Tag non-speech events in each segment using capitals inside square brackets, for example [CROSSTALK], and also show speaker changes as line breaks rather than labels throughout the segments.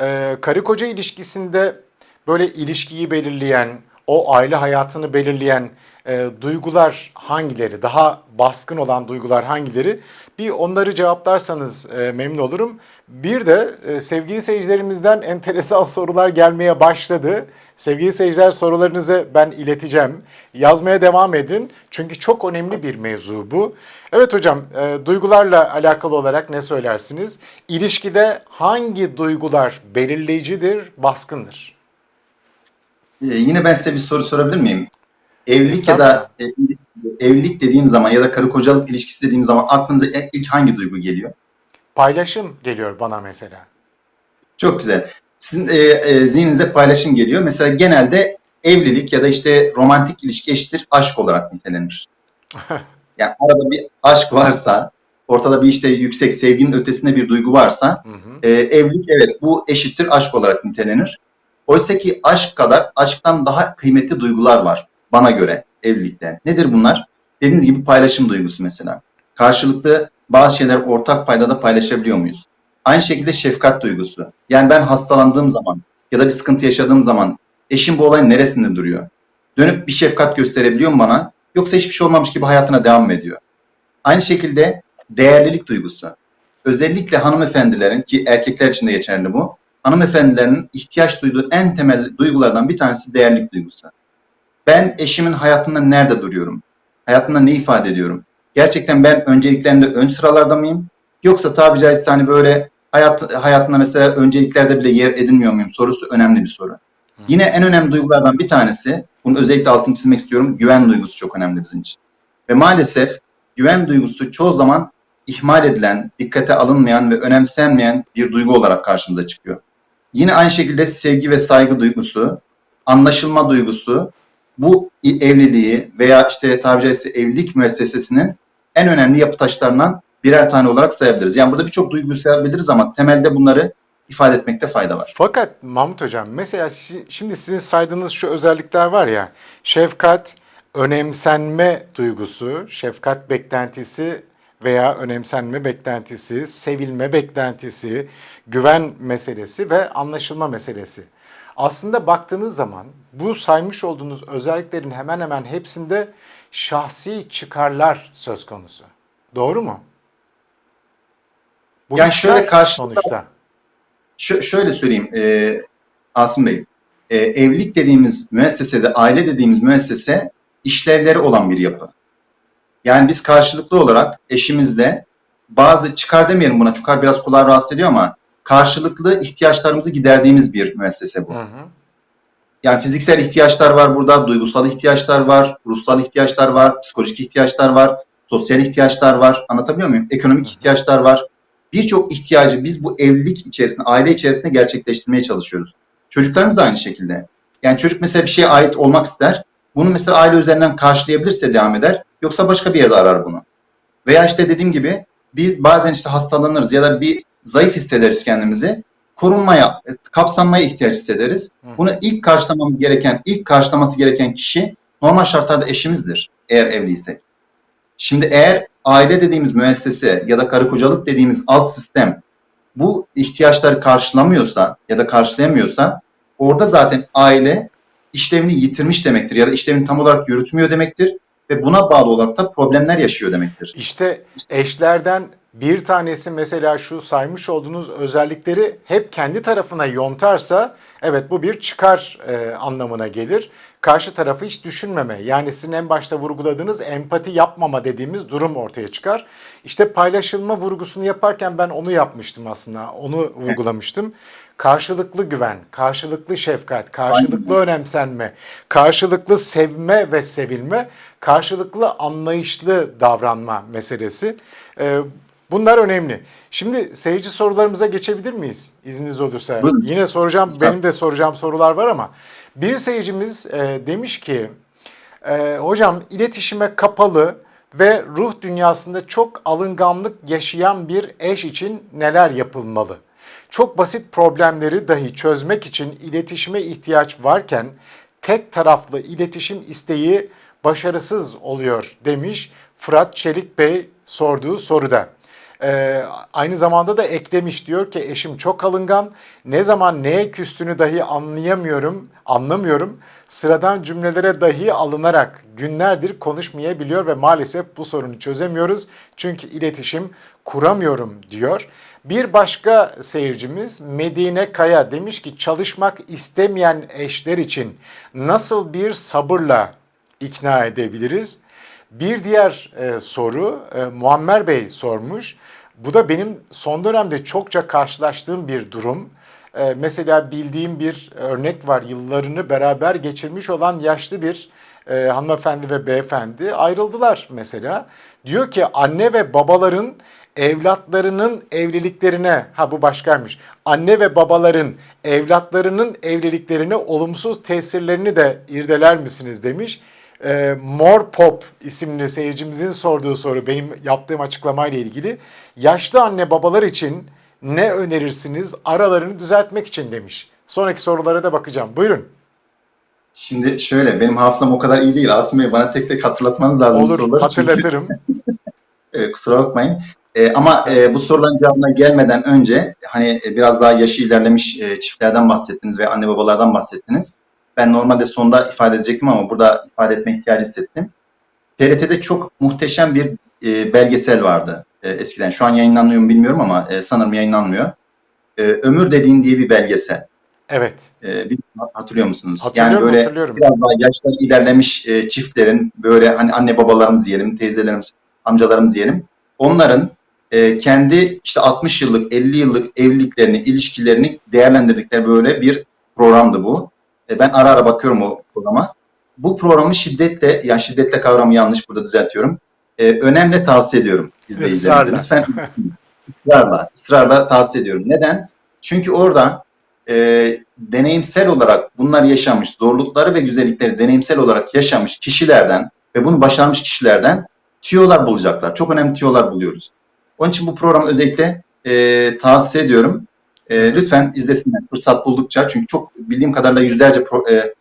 e, karı koca ilişkisinde böyle ilişkiyi belirleyen, o aile hayatını belirleyen e, duygular hangileri? Daha baskın olan duygular hangileri? Bir onları cevaplarsanız e, memnun olurum. Bir de e, sevgili seyircilerimizden enteresan [LAUGHS] sorular gelmeye başladı. Sevgili seyirciler sorularınızı ben ileteceğim. Yazmaya devam edin. Çünkü çok önemli bir mevzu bu. Evet hocam, e, duygularla alakalı olarak ne söylersiniz? İlişkide hangi duygular belirleyicidir, baskındır?
Ee, yine ben size bir soru sorabilir miyim? Evlilik ya da e, evlilik dediğim zaman ya da karı kocalık ilişkisi dediğim zaman aklınıza ilk hangi duygu geliyor?
Paylaşım geliyor bana mesela.
Çok güzel. Sizin e, e, zihninize paylaşım geliyor. Mesela genelde evlilik ya da işte romantik ilişki eşittir aşk olarak nitelenir. [LAUGHS] Yani arada bir aşk varsa, ortada bir işte yüksek sevginin ötesinde bir duygu varsa,
Hı hı.
e, evlilik evet bu eşittir aşk olarak nitelenir. Oysa ki aşk kadar aşktan daha kıymetli duygular var bana göre evlilikte. Nedir bunlar? Dediğiniz gibi paylaşım duygusu mesela. Karşılıklı bazı şeyler ortak paydada paylaşabiliyor muyuz? Aynı şekilde şefkat duygusu. Yani ben hastalandığım zaman ya da bir sıkıntı yaşadığım zaman eşim bu olayın neresinde duruyor? Dönüp bir şefkat gösterebiliyor mu bana? Yoksa hiçbir şey olmamış gibi hayatına devam mı ediyor? Aynı şekilde değerlilik duygusu. Özellikle hanımefendilerin ki erkekler için de geçerli bu. Hanımefendilerin ihtiyaç duyduğu en temel duygulardan bir tanesi değerlilik duygusu. Ben eşimin hayatında nerede duruyorum? Hayatında ne ifade ediyorum? Gerçekten ben önceliklerinde ön sıralarda mıyım? Yoksa tabi caizse hani böyle hayat, hayatında mesela önceliklerde bile yer edinmiyor muyum sorusu önemli bir soru. Yine en önemli duygulardan bir tanesi, bunu özellikle altını çizmek istiyorum, güven duygusu çok önemli bizim için. Ve maalesef güven duygusu çoğu zaman ihmal edilen, dikkate alınmayan ve önemsenmeyen bir duygu olarak karşımıza çıkıyor. Yine aynı şekilde sevgi ve saygı duygusu, anlaşılma duygusu bu evliliği veya işte tabiri caizse evlilik müessesesinin en önemli yapı taşlarından birer tane olarak sayabiliriz. Yani burada birçok duyguyu sayabiliriz ama temelde bunları ifade etmekte fayda var.
Fakat Mahmut Hocam mesela şimdi sizin saydığınız şu özellikler var ya şefkat, önemsenme duygusu, şefkat beklentisi veya önemsenme beklentisi, sevilme beklentisi, güven meselesi ve anlaşılma meselesi. Aslında baktığınız zaman bu saymış olduğunuz özelliklerin hemen hemen hepsinde şahsi çıkarlar söz konusu. Doğru mu? Bu
Yani şöyle karşılıklı-
sonuçta.
Şö- şöyle söyleyeyim e, Asım Bey. E, evlilik dediğimiz müessesede, aile dediğimiz müessese işlevleri olan bir yapı. Yani biz karşılıklı olarak eşimizle bazı çıkar demeyelim buna, çıkar biraz kulağı rahatsız ediyor ama karşılıklı ihtiyaçlarımızı giderdiğimiz bir müessese bu.
Hı hı.
Yani fiziksel ihtiyaçlar var burada, duygusal ihtiyaçlar var, ruhsal ihtiyaçlar var, psikolojik ihtiyaçlar var, sosyal ihtiyaçlar var. Anlatabiliyor muyum? Ekonomik ihtiyaçlar var. Birçok ihtiyacı biz bu evlilik içerisinde, aile içerisinde gerçekleştirmeye çalışıyoruz. Çocuklarımız aynı şekilde. Yani çocuk mesela bir şeye ait olmak ister. Bunu mesela aile üzerinden karşılayabilirse devam eder. Yoksa başka bir yerde arar bunu. Veya işte dediğim gibi biz bazen işte hastalanırız ya da bir zayıf hissederiz kendimizi. Korunmaya, kapsanmaya ihtiyaç hissederiz. Bunu ilk karşılamamız gereken, ilk karşılaması gereken kişi normal şartlarda eşimizdir eğer evliysek. Şimdi eğer aile dediğimiz müessese ya da karı kocalık dediğimiz alt sistem bu ihtiyaçları karşılamıyorsa ya da karşılayamıyorsa orada zaten aile işlevini yitirmiş demektir ya da işlevini tam olarak yürütmüyor demektir ve buna bağlı olarak da problemler yaşıyor demektir.
İşte eşlerden bir tanesi mesela şu saymış olduğunuz özellikleri hep kendi tarafına yontarsa evet bu bir çıkar e, anlamına gelir. Karşı tarafı hiç düşünmeme yani sizin en başta vurguladığınız empati yapmama dediğimiz durum ortaya çıkar. İşte paylaşılma vurgusunu yaparken ben onu yapmıştım aslında onu vurgulamıştım. Karşılıklı güven, karşılıklı şefkat, karşılıklı önemsenme, karşılıklı sevme ve sevilme, karşılıklı anlayışlı davranma meselesi. Ee, bunlar önemli. Şimdi seyirci sorularımıza geçebilir miyiz? İzniniz olursa.
Buyurun.
Yine soracağım,
Lütfen.
benim de soracağım sorular var ama bir seyircimiz e, demiş ki, e, hocam iletişime kapalı ve ruh dünyasında çok alınganlık yaşayan bir eş için neler yapılmalı? Çok basit problemleri dahi çözmek için iletişime ihtiyaç varken tek taraflı iletişim isteği başarısız oluyor demiş Fırat Çelik Bey sorduğu soruda. Ee, aynı zamanda da eklemiş diyor ki eşim çok alıngan. Ne zaman neye küstüğünü dahi anlayamıyorum, anlamıyorum. Sıradan cümlelere dahi alınarak günlerdir konuşmayabiliyor ve maalesef bu sorunu çözemiyoruz. Çünkü iletişim kuramıyorum diyor. Bir başka seyircimiz Medine Kaya demiş ki çalışmak istemeyen eşler için nasıl bir sabırla ikna edebiliriz? Bir diğer e, soru e, Muammer Bey sormuş. Bu da benim son dönemde çokça karşılaştığım bir durum. E, mesela bildiğim bir örnek var. Yıllarını beraber geçirmiş olan yaşlı bir e, hanımefendi ve beyefendi ayrıldılar mesela. Diyor ki anne ve babaların evlatlarının evliliklerine, ha bu başkaymış, anne ve babaların evlatlarının evliliklerine olumsuz tesirlerini de irdeler misiniz demiş. E, Mor Pop isimli seyircimizin sorduğu soru benim yaptığım açıklamayla ilgili. Yaşlı anne babalar için ne önerirsiniz aralarını düzeltmek için demiş. Sonraki sorulara da bakacağım. Buyurun.
Şimdi şöyle benim hafızam o kadar iyi değil. Asım Bey bana tek tek hatırlatmanız lazım
Olur
soruları. Çünkü-
hatırlatırım. [LAUGHS]
E, kusura bakmayın. E, ama e, bu soruların cevabına gelmeden önce hani e, biraz daha yaşı ilerlemiş e, çiftlerden bahsettiniz ve anne babalardan bahsettiniz. Ben normalde sonda ifade edecektim ama burada ifade etme ihtiyacı hissettim. TRT'de çok muhteşem bir e, belgesel vardı e, eskiden. Şu an yayınlanıyor mu bilmiyorum ama e, sanırım yayınlanmıyor. E, Ömür Dediğin diye bir belgesel.
Evet.
E, bilmiyorum, hatırlıyor musunuz?
Hatırlıyorum
yani böyle
hatırlıyorum.
biraz daha yaşları ilerlemiş e, çiftlerin böyle hani anne babalarımız diyelim, teyzelerimiz, amcalarımız diyelim. Onların e, kendi işte 60 yıllık, 50 yıllık evliliklerini, ilişkilerini değerlendirdikleri böyle bir programdı bu. E, ben ara ara bakıyorum o programa. Bu programı şiddetle, ya şiddetle kavramı yanlış burada düzeltiyorum. E, önemli tavsiye ediyorum izleyicilerimize. Lütfen ısrarla, ısrarla tavsiye ediyorum. Neden? Çünkü orada e, deneyimsel olarak bunlar yaşamış, zorlukları ve güzellikleri deneyimsel olarak yaşamış kişilerden ve bunu başarmış kişilerden tüyolar bulacaklar. Çok önemli tüyolar buluyoruz. Onun için bu programı özellikle e, tavsiye ediyorum. E, lütfen izlesinler fırsat buldukça. Çünkü çok bildiğim kadarıyla yüzlerce pro- e,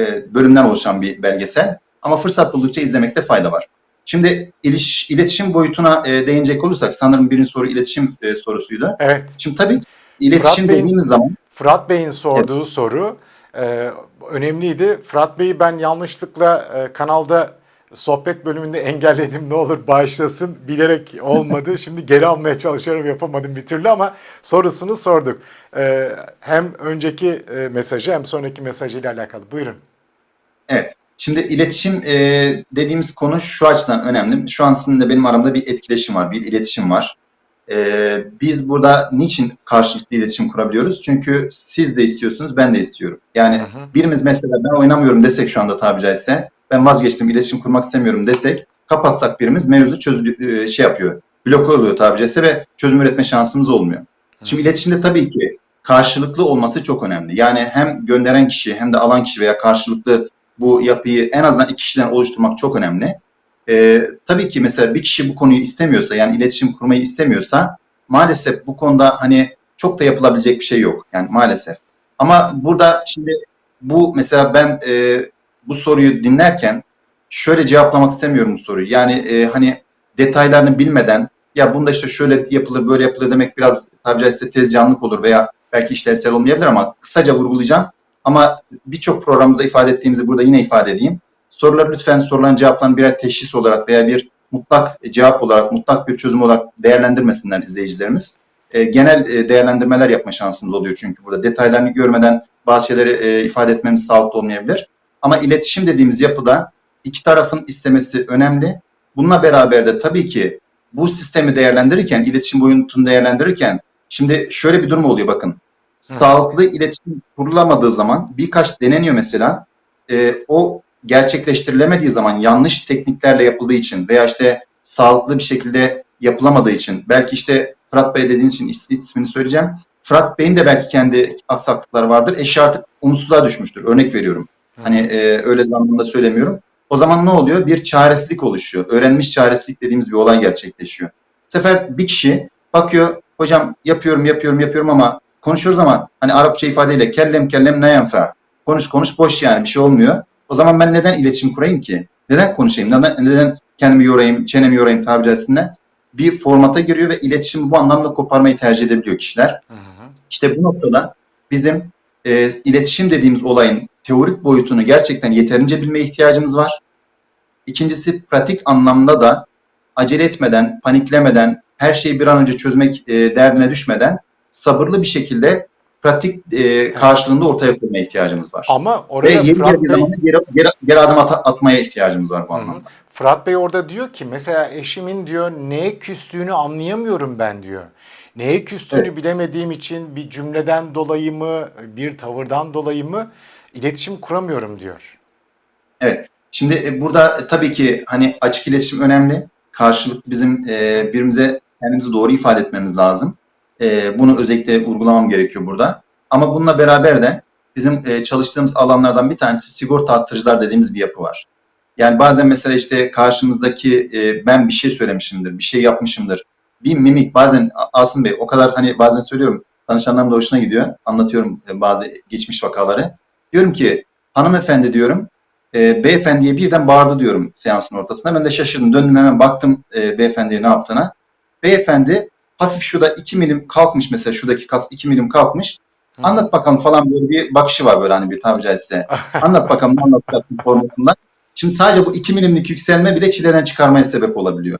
e, bölümden oluşan bir belgesel. Ama fırsat buldukça izlemekte fayda var. Şimdi iliş, iletişim boyutuna e, değinecek olursak sanırım birinci soru iletişim e, sorusuydu.
Evet.
Şimdi tabii iletişim
Bey'in-
dediğimiz zaman
Fırat Bey'in sorduğu soru e, önemliydi. Fırat Bey'i ben yanlışlıkla e, kanalda sohbet bölümünde engelledim. Ne olur bağışlasın. Bilerek olmadı. [LAUGHS] Şimdi geri almaya çalışıyorum yapamadım bir türlü ama sorusunu sorduk. E, hem önceki e, mesajı hem sonraki mesajıyla alakalı. Buyurun.
Evet. Şimdi iletişim e, dediğimiz konu şu açıdan önemli. Şu an sizinle benim aramda bir etkileşim var, bir iletişim var. E, biz burada niçin karşılıklı iletişim kurabiliyoruz? Çünkü siz de istiyorsunuz, ben de istiyorum. Yani
Hı hı.
birimiz mesela ben oynamıyorum desek şu anda tabi caizse, ben vazgeçtim, iletişim kurmak istemiyorum desek, kapatsak birimiz mevzu çözülü, e, şey yapıyor, bloke oluyor tabi caizse ve çözüm üretme şansımız olmuyor. Şimdi iletişimde tabii ki karşılıklı olması çok önemli. Yani hem gönderen kişi hem de alan kişi veya karşılıklı bu yapıyı en azından iki kişiden oluşturmak çok önemli. Ee, tabii ki mesela bir kişi bu konuyu istemiyorsa yani iletişim kurmayı istemiyorsa maalesef bu konuda hani çok da yapılabilecek bir şey yok. Yani maalesef. Ama burada şimdi bu mesela ben e, bu soruyu dinlerken şöyle cevaplamak istemiyorum bu soruyu. Yani e, hani detaylarını bilmeden ya bunda işte şöyle yapılır böyle yapılır demek biraz tabi caizse tezcanlık olur veya belki işlevsel olmayabilir ama kısaca vurgulayacağım. Ama birçok programımızda ifade ettiğimizi burada yine ifade edeyim. Soruları lütfen sorulan cevaplarını birer teşhis olarak veya bir mutlak cevap olarak, mutlak bir çözüm olarak değerlendirmesinler izleyicilerimiz. E, genel e, değerlendirmeler yapma şansımız oluyor çünkü burada detaylarını görmeden bazı şeyleri e, ifade etmemiz sağlıklı olmayabilir. Ama iletişim dediğimiz yapıda iki tarafın istemesi önemli. Bununla beraber de tabii ki bu sistemi değerlendirirken, iletişim boyutunu değerlendirirken şimdi şöyle bir durum oluyor bakın. Sağlıklı iletişim kurulamadığı zaman birkaç deneniyor mesela. E, o gerçekleştirilemediği zaman yanlış tekniklerle yapıldığı için veya işte sağlıklı bir şekilde yapılamadığı için belki işte Fırat Bey dediğiniz için is- ismini söyleyeceğim. Fırat Bey'in de belki kendi aksaklıkları vardır. Eşi artık umutsuzluğa düşmüştür. Örnek veriyorum. Hani e, öyle bir anlamda söylemiyorum. O zaman ne oluyor? Bir çaresizlik oluşuyor. Öğrenmiş çaresizlik dediğimiz bir olay gerçekleşiyor. Bu sefer bir kişi bakıyor, hocam yapıyorum, yapıyorum, yapıyorum ama konuşuyoruz ama hani Arapça ifadeyle kellem kellem ne yenfa. Konuş konuş boş yani bir şey olmuyor. O zaman ben neden iletişim kurayım ki? Neden konuşayım? Neden, neden kendimi yorayım, çenemi yorayım tabiri caizse? bir formata giriyor ve iletişimi bu anlamda koparmayı tercih edebiliyor kişiler.
Hı hı.
İşte bu noktada bizim e, iletişim dediğimiz olayın teorik boyutunu gerçekten yeterince bilmeye ihtiyacımız var. İkincisi pratik anlamda da acele etmeden, paniklemeden, her şeyi bir an önce çözmek e, derdine düşmeden sabırlı bir şekilde pratik e, karşılığında ortaya koymaya ihtiyacımız var.
Ama
Ve
oraya
yeri
Fırat
geldiği
Bey,
geri, geri, geri adım at- atmaya ihtiyacımız var bu
Hı hı.
anlamda.
Fırat Bey orada diyor ki mesela eşimin diyor neye küstüğünü anlayamıyorum ben diyor. Neye küstüğünü bilemediğim için bir cümleden dolayı mı, bir tavırdan dolayı mı iletişim kuramıyorum diyor.
Evet. Şimdi e, burada e, tabii ki hani açık iletişim önemli. Karşılık bizim e, birbirimize kendimizi doğru ifade etmemiz lazım. E, bunu özellikle vurgulamam gerekiyor burada. Ama bununla beraber de bizim e, çalıştığımız alanlardan bir tanesi sigorta attırıcılar dediğimiz bir yapı var. Yani bazen mesela işte karşımızdaki e, ben bir şey söylemişimdir, bir şey yapmışımdır. Bir mimik bazen Asım Bey o kadar hani bazen söylüyorum danışanlarım da hoşuna gidiyor. Anlatıyorum e, bazı geçmiş vakaları. Diyorum ki hanımefendi diyorum e, beyefendiye birden bağırdı diyorum seansın ortasında. Ben de şaşırdım. Döndüm hemen baktım e, beyefendiye ne yaptığına. Beyefendi hafif şurada 2 milim kalkmış mesela şuradaki kas 2 milim kalkmış.
Hı.
Anlat bakalım falan böyle bir bakışı var böyle hani bir tabiri caizse. [LAUGHS] Anlat bakalım ne anlatacaksın formatından. Şimdi sadece bu 2 milimlik yükselme bile çileden çıkarmaya sebep olabiliyor.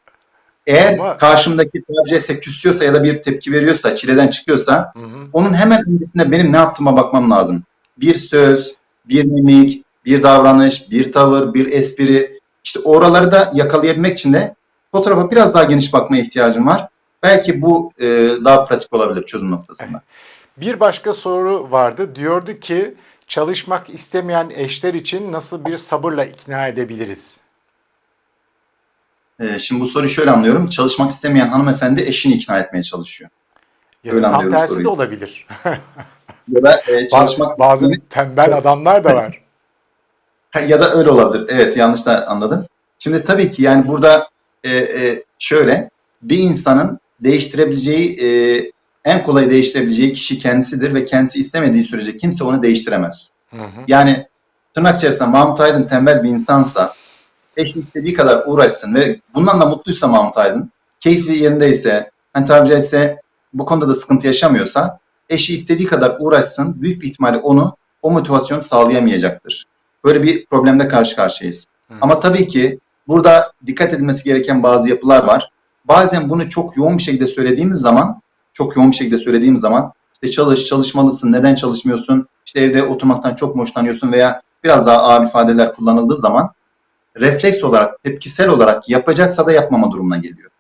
Eğer
Ama-
karşımdaki tabiri caizse küsüyorsa ya da bir tepki veriyorsa, çileden çıkıyorsa
Hı hı.
onun hemen öncesinde benim ne yaptığıma bakmam lazım. Bir söz, bir mimik, bir davranış, bir tavır, bir espri. İşte oraları da yakalayabilmek için de fotoğrafa biraz daha geniş bakmaya ihtiyacım var. Belki bu e, daha pratik olabilir çözüm noktasında.
Bir başka soru vardı. Diyordu ki çalışmak istemeyen eşler için nasıl bir sabırla ikna edebiliriz?
E, şimdi bu soruyu şöyle anlıyorum. Çalışmak istemeyen hanımefendi eşini ikna etmeye çalışıyor.
Ya da
Öyle
tam
anlıyorum
tersi
soruyu.
de olabilir. [LAUGHS]
Ya da e, çalışmak
Bazı tembel adamlar da var.
Ya da öyle olabilir. Evet yanlış da anladım. Şimdi tabii ki yani burada e, e, şöyle bir insanın değiştirebileceği e, en kolay değiştirebileceği kişi kendisidir ve kendisi istemediği sürece kimse onu değiştiremez.
Hı hı.
Yani tırnak içerisinde Mahmut Aydın tembel bir insansa eşi istediği kadar uğraşsın ve bundan da mutluysa Mahmut Aydın, keyifli yerindeyse, hani tabiri caizse bu konuda da sıkıntı yaşamıyorsa eşi istediği kadar uğraşsın büyük bir ihtimalle onu o motivasyonu sağlayamayacaktır. Böyle bir problemde karşı karşıyayız.
Hı.
Ama tabii ki burada dikkat edilmesi gereken bazı yapılar var. Bazen bunu çok yoğun bir şekilde söylediğimiz zaman, çok yoğun bir şekilde söylediğim zaman işte çalış, çalışmalısın, neden çalışmıyorsun, işte evde oturmaktan çok mu hoşlanıyorsun veya biraz daha ağır ifadeler kullanıldığı zaman refleks olarak, tepkisel olarak yapacaksa da yapmama durumuna geliyor.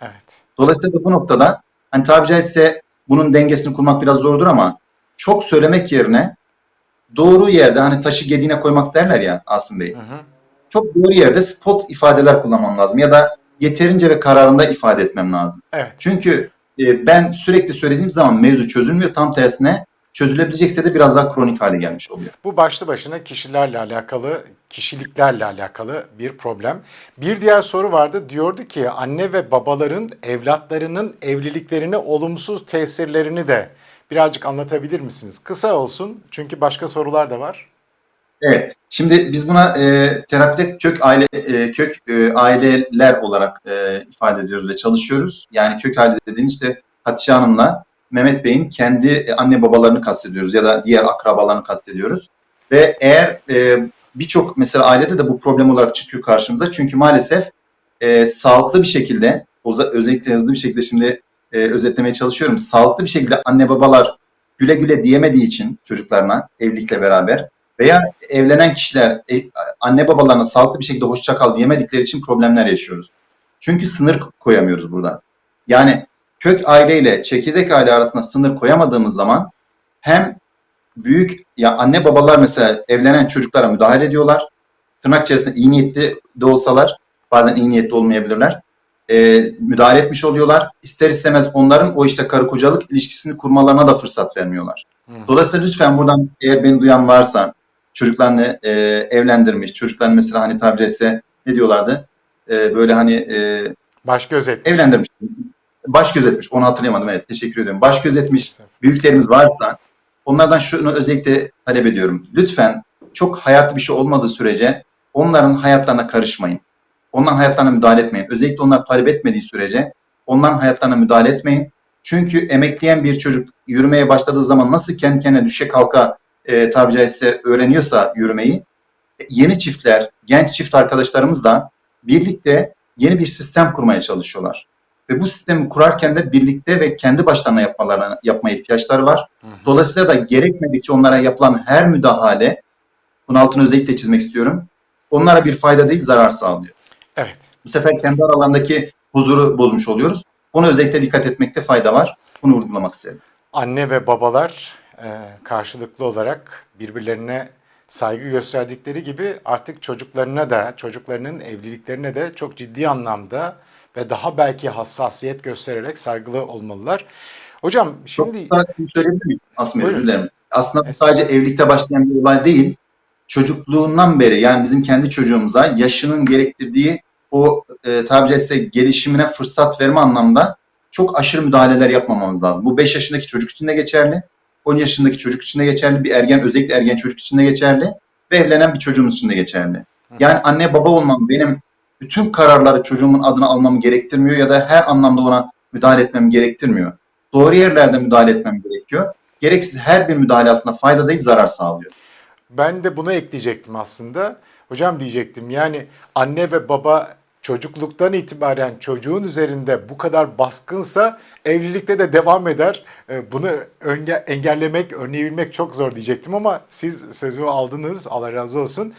Evet.
Dolayısıyla bu noktada hani tabiri caizse bunun dengesini kurmak biraz zordur ama çok söylemek yerine doğru yerde hani taşı gediğine koymak derler ya Asım Bey.
Hı hı.
Çok doğru yerde spot ifadeler kullanmam lazım ya da yeterince ve kararında ifade etmem lazım.
Evet.
Çünkü e, ben sürekli söylediğim zaman mevzu çözülmüyor. Tam tersine çözülebilecekse de biraz daha kronik hale gelmiş oluyor.
Bu başlı başına kişilerle alakalı, kişiliklerle alakalı bir problem. Bir diğer soru vardı. Diyordu ki anne ve babaların evlatlarının evliliklerine olumsuz tesirlerini de birazcık anlatabilir misiniz? Kısa olsun çünkü başka sorular da var.
Evet. Şimdi biz buna e, terapide kök aile e, kök e, aileler olarak e, ifade ediyoruz ve çalışıyoruz. Yani kök aile dediğimiz işte Hatice Hanım'la Mehmet Bey'in kendi e, anne babalarını kastediyoruz ya da diğer akrabalarını kastediyoruz. Ve eğer e, birçok mesela ailede de bu problem olarak çıkıyor karşımıza. Çünkü maalesef e, sağlıklı bir şekilde özellikle hızlı bir şekilde şimdi e, özetlemeye çalışıyorum. Sağlıklı bir şekilde anne babalar güle güle diyemediği için çocuklarına evlilikle beraber veya evlenen kişiler e, anne babalarına sağlıklı bir şekilde hoşça kal diyemedikleri için problemler yaşıyoruz. Çünkü sınır koyamıyoruz burada. Yani kök aile ile çekirdek aile arasında sınır koyamadığımız zaman hem büyük ya anne babalar mesela evlenen çocuklara müdahale ediyorlar. Tırnak içerisinde iyi niyetli de olsalar bazen iyi niyetli olmayabilirler. E, müdahale etmiş oluyorlar. İster istemez onların o işte karı kocalık ilişkisini kurmalarına da fırsat vermiyorlar.
Hı.
Dolayısıyla lütfen buradan eğer beni duyan varsa çocuklarını e, evlendirmiş, çocuklarını mesela hani tabiri caizse ne diyorlardı? E, böyle hani e,
Baş göz etmiş.
evlendirmiş, baş gözetmiş. Onu hatırlayamadım. Evet, teşekkür ediyorum. Baş gözetmiş büyüklerimiz varsa onlardan şunu özellikle talep ediyorum. Lütfen çok hayatlı bir şey olmadığı sürece onların hayatlarına karışmayın. Onların hayatlarına müdahale etmeyin. Özellikle onlar talep etmediği sürece Onların hayatlarına müdahale etmeyin. Çünkü emekleyen bir çocuk yürümeye başladığı zaman nasıl kendi kendine düşe kalka e, tabi caizse öğreniyorsa yürümeyi, e, yeni çiftler, genç çift arkadaşlarımız da birlikte yeni bir sistem kurmaya çalışıyorlar. Ve bu sistemi kurarken de birlikte ve kendi başlarına yapmalarına, yapmaya ihtiyaçları var.
Hı hı.
Dolayısıyla da gerekmedikçe onlara yapılan her müdahale, bunun altını özellikle çizmek istiyorum, onlara bir fayda değil zarar sağlıyor.
Evet.
Bu sefer kendi aralarındaki huzuru bozmuş oluyoruz. Buna özellikle dikkat etmekte fayda var. Bunu vurgulamak istedim.
Anne ve babalar e, karşılıklı olarak birbirlerine saygı gösterdikleri gibi artık çocuklarına da, çocuklarının evliliklerine de çok ciddi anlamda ve daha belki hassasiyet göstererek saygılı olmalılar. Hocam şimdi
Çok kısa bir söyleyebilir miyim? Aslında özür
Buyurun.
dilerim. Aslında sadece evlilikte başlayan bir olay değil. Çocukluğundan beri yani bizim kendi çocuğumuza yaşının gerektirdiği o e, tabiri caizse gelişimine fırsat verme anlamda çok aşırı müdahaleler yapmamamız lazım. Bu 5 yaşındaki çocuk için de geçerli. 10 yaşındaki çocuk için de geçerli. Bir ergen özellikle ergen çocuk için de geçerli. Ve evlenen bir çocuğumuz için de geçerli. Yani anne baba olmam benim bütün kararları çocuğumun adına almamı gerektirmiyor ya da her anlamda ona müdahale etmem gerektirmiyor. Doğru yerlerde müdahale etmem gerekiyor. Gereksiz her bir müdahale aslında fayda değil zarar sağlıyor.
Ben de buna ekleyecektim aslında. Hocam diyecektim yani anne ve baba çocukluktan itibaren çocuğun üzerinde bu kadar baskınsa evlilikte de devam eder. Ee, Bunu önge- engellemek, önleyebilmek çok zor diyecektim ama siz sözü aldınız. Allah razı olsun.